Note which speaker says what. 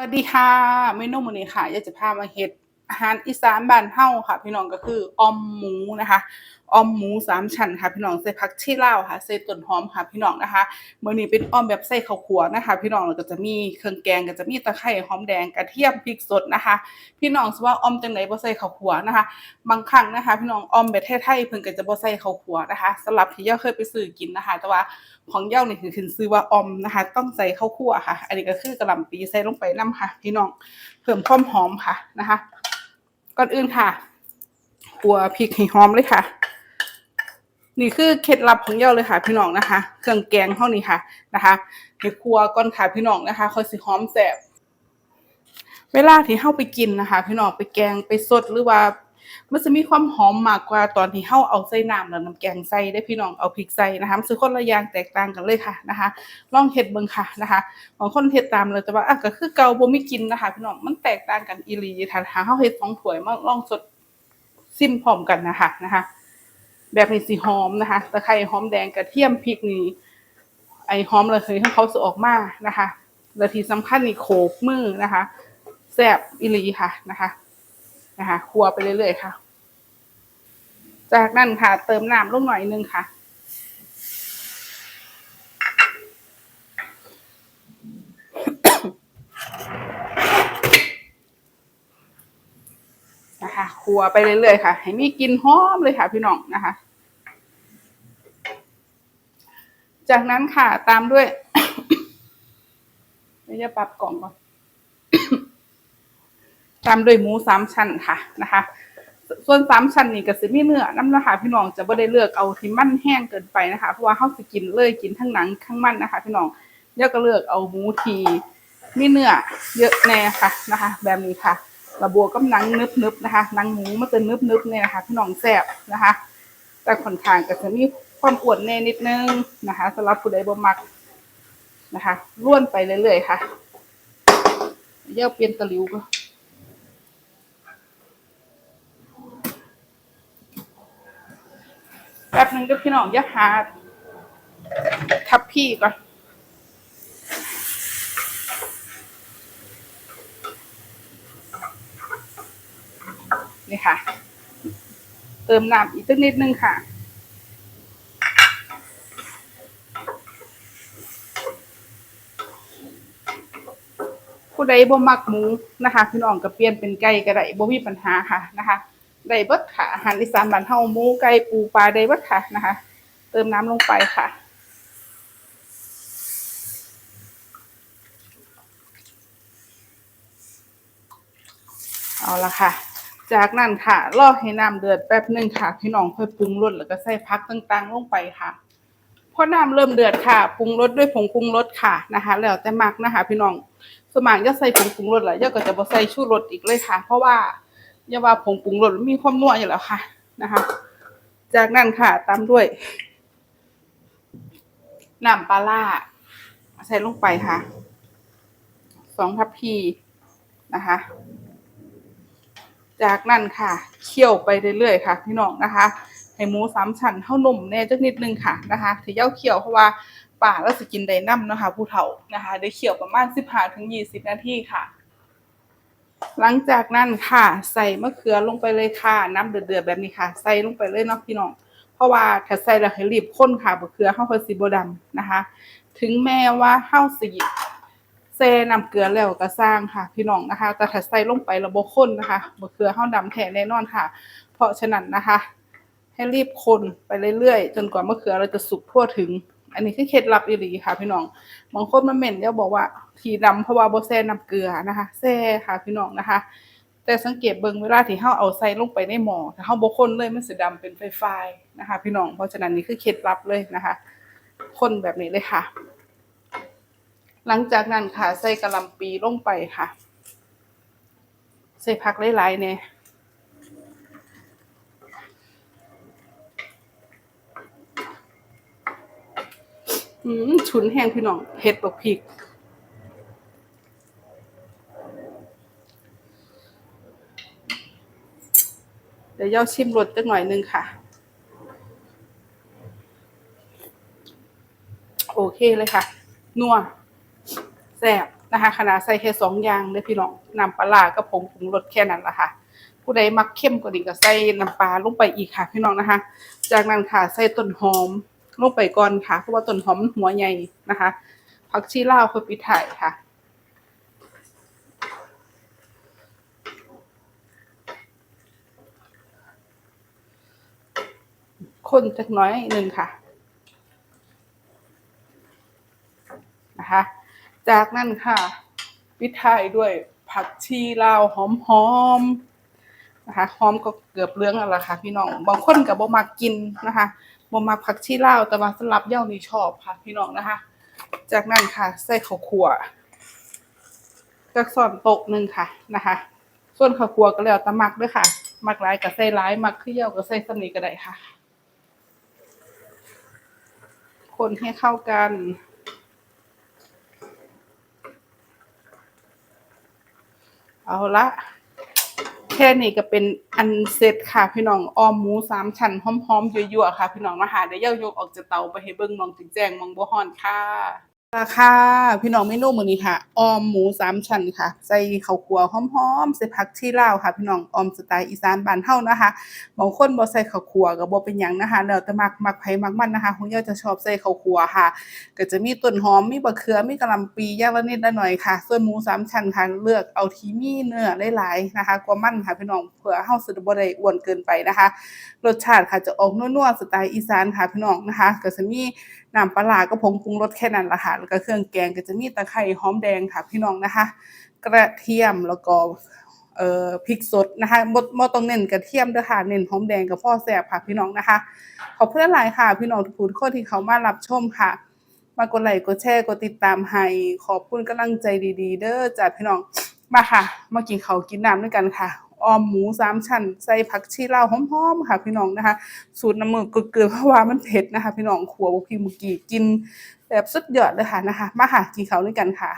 Speaker 1: สวัสดีค่ะเมนูมื้อนี้ค่ะอยากจะพามาเฮ็ด อาหารอีสานบ้านเฮาค่ะ พี่น้องก็คือออมหมูนะคะออมหมูสามชั้นค่ะ พี่น้องใส่ผักชีลาวค่ะใส่ต้นหอมค่ะพี่น้องนะคะเมื้อนี้เป็นออมแบบใส่ข้าวคั่วนะคะ พี่น้องแล้วก็จะมีเครื่องแกงก็จะมีตะไคร้หอมแดงกระเทียมพริกสดนะคะ พี่น้องสว่าออมจังไดบ่ใส่ข้าวคั่วนะคะ บางครั้งนะคะ พี่น้องออมแบบไทยๆเพิ่นก็จะบ่ใส่ข้าวคั่วนะคะสำหรับที่เยาเคยไปซื้อกินนะคะ แต่ว่าของเย้านี่คือขึ้นชื่อว่าออมนะคะ ต้องใส่ข้าวคั่วค่ะ อันนี้ก็คือกระหล่ำปีใส่ลงไปน้ำค่ะ พี่น้องเพิ่มความหอมค่ะนะคะ ก่อนอื่นค่ะคั่วพริกให้หอมเลยค่ะ นี่คือเคล็ดลับของเย้าเลยค่ะ พี่น้องนะคะ เครื่องแกงเท่านี้ค่ะนะคะในครัวก่อนค่ะพี่น้องนะคะคอยสิหอมแสบเวลาที่เข้าไปกินนะคะ พี่น้องไปแกงไปสดหรือว่า มันจะมีความหอมมากกว่าตอนที่เฮาเอาใส่น้ำแล้วน้ำแกงใส่ได้พี่น้องเอาพริกใส่นะคะมันสิคนละอย่างแตกต่างกันเลยค่ะนะคะ ลองเฮ็ดเบิ่งค่ะนะคะบางคนเฮ็ดตามเลยแต่ว่าอะก็คือเก่าบ่มีกินนะคะพี่น้องมันแตกต่างกันอีหลีถ้าถ้าเฮาเฮ็ดสองถ้วยมาลองสดซิมพร้อมกันนะคะนะคะแบบนี้สิหอมนะคะตะไคร้หอมแดงกระเทียมพริกนี่ไอหอมระเหยของเขาสิออกมานะคะและที่สำคัญนี่โขกมือนะคะแซ่บอีหลีค่ะนะคะ นะคะ คั่วไปเรื่อยๆค่ะ จากนั้นค่ะ เติมน้ำลงหน่อยนึงค่ะ นะคะ คั่วไปเรื่อยๆค่ะ ให้มีกลิ่นหอมเลยค่ะ พี่น้องนะคะ จากนั้นค่ะตามด้วยเดี๋ยวจะปรับกล่องก่อน ตามด้วยหมูสามชั้นค่ะนะคะ ส่วนสามชั้นนี่ก็สิมีเนื้อน้ำนะคะพี่น้องจะไม่ได้เลือกเอาที่มันแห้งเกินไปนะคะ เพราะว่าเขาสิกินเลยกินทั้งหนังทั้งมันนะคะ พี่น้องเดี๋ยวก็เลือกเอาหมูทีมีเนื้อเยอะแน่ค่ะนะคะ แบบนี้ค่ะระบัวกับหนังนึบๆนะคะหนังหมูมันจะนึบๆเนี่ยนะคะ พี่น้องแซ่บนะคะ แต่ค่อนข้างก็จะมีความอ้วนแน่นิดนึงนะคะสำหรับผู้ใดบ่มักนะคะล้วนไปเรื่อยๆค่ะเดี๋ยวเปลี่ยนตะลิวก็ ป๊บนึงเดี๋ยวพี่น้องอย่าหาทับพี่ก่อนนี่ค่ะ เติมน้ำอีกสักนิดนึงค่ะ ผู้ใดบ่มักหมูนะคะ พี่น้องก็เปลี่ยนเป็นไก่ก็ได้บ่มีปัญหาค่ะนะคะ ได้เบิดค่ะอาหารอีสานบ้านเฮาหมูไก่ปูปลาได้เบิดค่ะนะคะ เติมน้ำลงไปค่ะเอาละค่ะ จากนั้นค่ะ รอให้น้ำเดือดแป๊บหนึ่งค่ะ พี่น้องค่อยปรุงรสแล้วก็ใส่ผักต่างๆ ลงไปค่ะพอน้ำเริ่มเดือดค่ะปรุงรสด้วยผงปรุงรสค่ะนะคะ แล้วแต่มักนะคะ พี่น้องสมากจะใส่ผงปรุงรสแล้วย่าก็จะบ่ใส่ชูรสอีกเลยค่ะ เพราะว่า อย่าว่าผงปรุงรสมีความนัวอยู่แล้วค่ะนะคะ จากนั้นค่ะตามด้วยน้ำปลาร้าใส่ลงไปค่ะสองทัพพีนะคะ จากนั้นค่ะเคี่ยวไปเรื่อยๆค่ะ พี่น้องนะคะให้หมูสามชั้นเท่านุ่มแน่จักนิดนึงค่ะนะคะที่เย้าเคี่ยวเพราะว่าป่าเราสกินไดน้ำนะคะ ผู้เฒ่านะคะได้เคี่ยวประมาณสิบห้าถึงยี่สิบนาทีค่ะ หลังจากนั้นค่ะ ใส่มะเขือลงไปเลยค่ะ น้ำเดือดๆแบบนี้ค่ะ ใส่ลงไปเลยเนาะพี่น้อง เพราะว่าถ้าใส่แล้วให้รีบข้นค่ะมะเขือเข้าไปสีบดำนะคะ ถึงแม้ว่าเฮาสิแซ่น้ำเกลือแล้วก็สร้างค่ะ พี่น้องนะคะ แต่ถ้าใส่ลงไปแล้วบ่ข้นนะคะมะเขือเฮาดำแท้แน่นอนค่ะ เพราะฉะนั้นนะคะ ให้รีบคนไปเรื่อยๆ จนกว่ามะเขือเราจะสุกทั่วถึง อันนี้คือเคล็ดลับอีหลีค่ะ พี่น้อง บางคนมาเหม่นเดี๋ยวบอกว่าทีดำเพราะว่าบ่แซ่น้ำเกลือนะคะ แซ่ค่ะพี่น้องนะคะ แต่สังเกตเบิ่งเวลาที่เฮาเอาใส่ลงไปในหม้อถ้าเฮาบ่คนเลยมันสิดำเป็นไฟๆนะคะ พี่น้อง เพราะฉะนั้นนี่คือเคล็ดลับเลยนะคะ คนแบบนี้เลยค่ะ หลังจากนั้นค่ะใส่กะหล่ำปีลงไปค่ะ ใส่ผักหลายๆเนี่ย อืม ฉุนแห้งพี่น้องเผ็ดบักพริกเดี๋ยวย่าชิมรสจักหน่อยนึงค่ะ โอเคเลยค่ะ นัวแซ่บนะคะขนาดใส่แค่สองอย่างเลยพี่น้องน้ำปลากับผงปรุงรสแค่นั้นละค่ะ ผู้ใดมักเข้มกว่านี้ก็ใส่น้ำปลาลงไปอีกค่ะ พี่น้องนะคะ จากนั้นค่ะใส่ต้นหอม ลงไปก่อนค่ะ เพราะว่าต้นหอมหัวใหญ่นะคะผักชีลาวเพื่อปิดท้ายค่ะคนจักน้อยหนึ่งค่ะนะคะ จากนั้นค่ะปิดท้ายด้วยผักชีลาวหอมๆนะคะหอมก็เกือบเลืองแล้วล่ะค่ะ พี่น้องบางคนก็บ่มักกินนะคะ บ่มักผักชีลาวแต่ว่าสำหรับเย่านี่ชอบค่ะพี่น้องนะคะ จากนั้นค่ะ ใส่ข้าวคั่วจักส่วนโต๊ะหนึ่งค่ะนะคะ ส่วนข้าวคั่วก็แล้วแต่มักด้วยค่ะ มักหลายก็ใส่หลายมักคือเย่าก็ใส่สำนีก็ได้ค่ะ คนให้เข้ากันเอาละ แค่นี้ก็เป็นอันเสร็จค่ะพี่น้องออมหมูสามชั้นหอมๆยั่วๆค่ะ พี่น้องมาหาเดี๋ยวเย่ายกออกจากเตาไปให้เบิ่งมองถึงแจ้งมองบ่ฮ้อนค่ะ ราคาพี่น้องเมนูมื้อนี้ค่ะออมหมูสามชั้นค่ะ ใส่ข้าวคั่วหอมๆใส่ผักชีลาวค่ะ พี่น้องออมสไตล์อีสานบ้านเฮานะคะบางคนบ่ใส่ข้าวคั่วก็บ่เป็นหยังนะคะแล้วแต่มักมักไผมักมันนะคะของเย่าจะชอบใส่ข้าวคั่วค่ะ ก็จะมีต้นหอมมีบักเขือมีกะหล่ำปีอย่างละนิดละหน่อยค่ะ ส่วนหมูสามชั้นค่ะเลือกเอาที่มีเนื้อหลายๆนะคะกว่ามันค่ะพี่น้องเพื่อเฮาสิได้บ่ได้อ้วนเกินไปนะคะ รสชาติค่ะจะออกนัวๆสไตล์อีสานค่ะพี่น้องนะคะ ก็จะมีน้ำปลาร้ากับผงปรุงรสแค่นั้นล่ะค่ะแล้วก็เครื่องแกงก็จะมีตะไคร้หอมแดงค่ะพี่น้องนะคะ กระเทียมแล้วก็เอ่อพริกสดนะคะบ่บ่ต้องเน้นกระเทียมเด้อค่ะเน้นหอมแดงกับพ่อแซ่บค่ะพี่น้องนะคะ ขอบคุณหลายค่ะ พี่น้องทุกคนที่เขามารับชมค่ะ มากดไลค์กดแชร์กดติดตามให้ ขอบคุณกำลังใจดี ๆ เด้อจ้าพี่น้องมาค่ะ มากินข้าวกินน้ำด้วยกันค่ะ ออมหมูสามชั้นใส่ผักชีลาวหอมๆค่ะพี่น้องนะคะ สูตรน้ำมือเกลือเพราะว่ามันเผ็ดนะคะ พี่น้องขัวบุกีมุกี้กินแบบสุดยอดเลยค่ะนะคะ มาค่ะกินเขาด้วยกันค่ะ